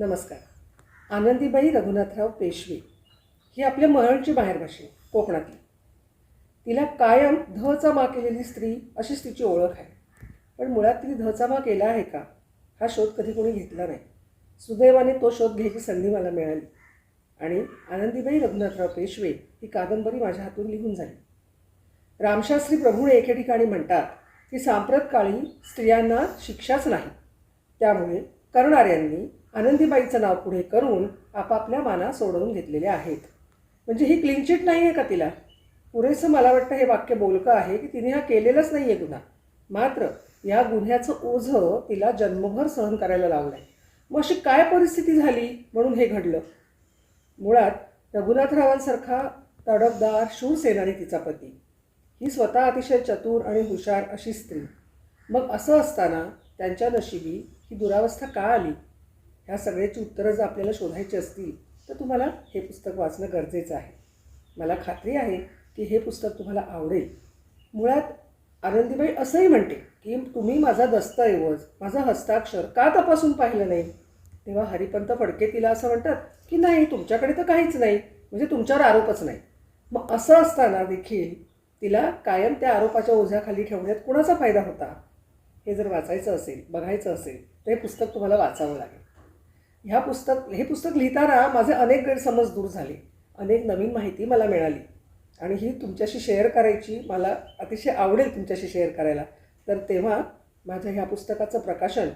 नमस्कार. आनंदीबाई रघुनाथराव पेशवे ही आपल्या महळची बाहेरभाषी कोकणातली. तिला कायम धचा मा केलेली स्त्री अशीच तिची ओळख आहे. पण मुळात तिने धचा मा केला आहे का हा शोध कधी कोणी घेतला नाही. सुदैवाने तो शोध घ्यायची संधी मला मिळाली. आणि आनंदीबाई रघुनाथराव पेशवे ही कादंबरी माझ्या हातून लिहून झाली. रामशास्त्री प्रभूणे एके ठिकाणी म्हणतात की सांप्रत काळी स्त्रियांना शिक्षाच नाही. त्यामुळे करणाऱ्यांनी आनंदीबाईचं नाव पुढे करून आपापल्या माना सोडवून घेतलेले आहेत. म्हणजे ही क्लीन चिट नाही आहे का तिला? पुरेसं मला वाटतं हे वाक्य बोलकं आहे की तिने हा केलेलाच नाही आहे गुन्हा. मात्र या गुन्ह्याचं ओझं तिला जन्मभर सहन करायला लावलं आहे मग अशी काय परिस्थिती झाली म्हणून हे घडलं? मुळात रघुनाथरावांसारखा तडफदार शूरसेनानी तिचा पती. ही स्वतः अतिशय चतुर आणि हुशार अशी स्त्री. मग असं असताना त्यांच्या नशिबी ही दुरावस्था का आली? ह्या सगळ्याची उत्तरं जर आपल्याला शोधायची असतील तर तुम्हाला हे पुस्तक वाचणं गरजेचं आहे. मला खात्री आहे की हे पुस्तक तुम्हाला आवडेल. मुळात आनंदीबाई असंही म्हणते की तुम्ही माझा दस्तऐवज माझं हस्ताक्षर का तपासून पाहिलं नाही? तेव्हा हरिपंत फडके तिला असं म्हणतात की नाही तुमच्याकडे तर काहीच नाही म्हणजे तुमच्यावर आरोपच नाही. मग असं असताना देखील तिला कायम त्या आरोपाच्या ओझ्याखाली ठेवण्यात कुणाचा फायदा होता? हे जर वाचायचं असेल बघायचं असेल तर हे पुस्तक तुम्हाला वाचावं लागेल. ह्या पुस्तक हे पुस्तक लिहिताना माझे अनेक गैरसमज दूर झाले. अनेक नवीन माहिती मला मिळाली. आणि ही तुमच्याशी शेअर करायची मला अतिशय आवडेल तुमच्याशी शेअर करायला. तर तेव्हा माझ्या ह्या पुस्तकाचं प्रकाशन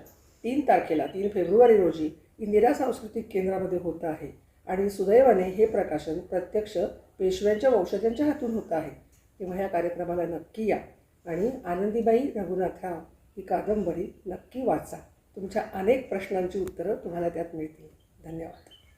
तीन तारखेला तीन फेब्रुवारी रोजी इंदिरा सांस्कृतिक केंद्रामध्ये होतं आहे. आणि सुदैवाने हे प्रकाशन प्रत्यक्ष पेशव्यांच्या वंशजांच्या हातून होतं आहे. तेव्हा ह्या कार्यक्रमाला नक्की या. आणि आनंदीबाई रघुनाथराव ही कादंबरी नक्की वाचा. तुमच्या अनेक प्रश्नांची उत्तरं तुम्हाला त्यात मिळतील. धन्यवाद.